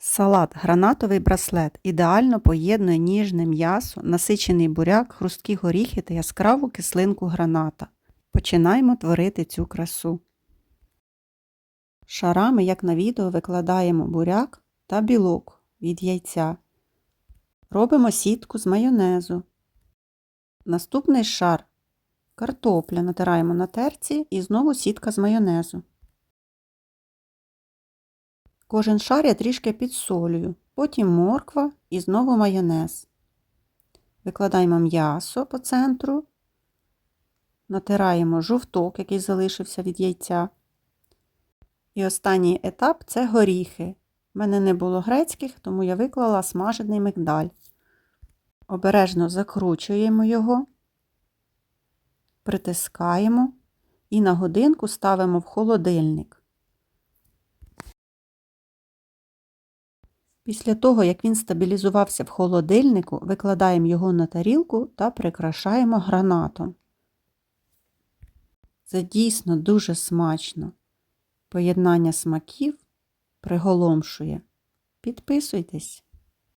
Салат гранатовий браслет ідеально поєднує ніжне м'ясо, насичений буряк, хрусткі горіхи та яскраву кислинку граната. Починаємо творити цю красу. Шарами, як на відео, викладаємо буряк та білок від яйця. Робимо сітку з майонезу. Наступний шар картопля натираємо на терці і знову сітка з майонезу. Кожен шар я трішки підсолюю, потім морква і знову майонез. Викладаємо м'ясо по центру, натираємо жовток, який залишився від яйця. І останній етап це горіхи. У мене не було грецьких, тому я виклала смажений мигдаль. Обережно закручуємо його, притискаємо і на годинку ставимо в холодильник. Після того, як він стабілізувався в холодильнику, викладаємо його на тарілку та прикрашаємо гранатом. Це дійсно дуже смачно. Поєднання смаків приголомшує. Підписуйтесь.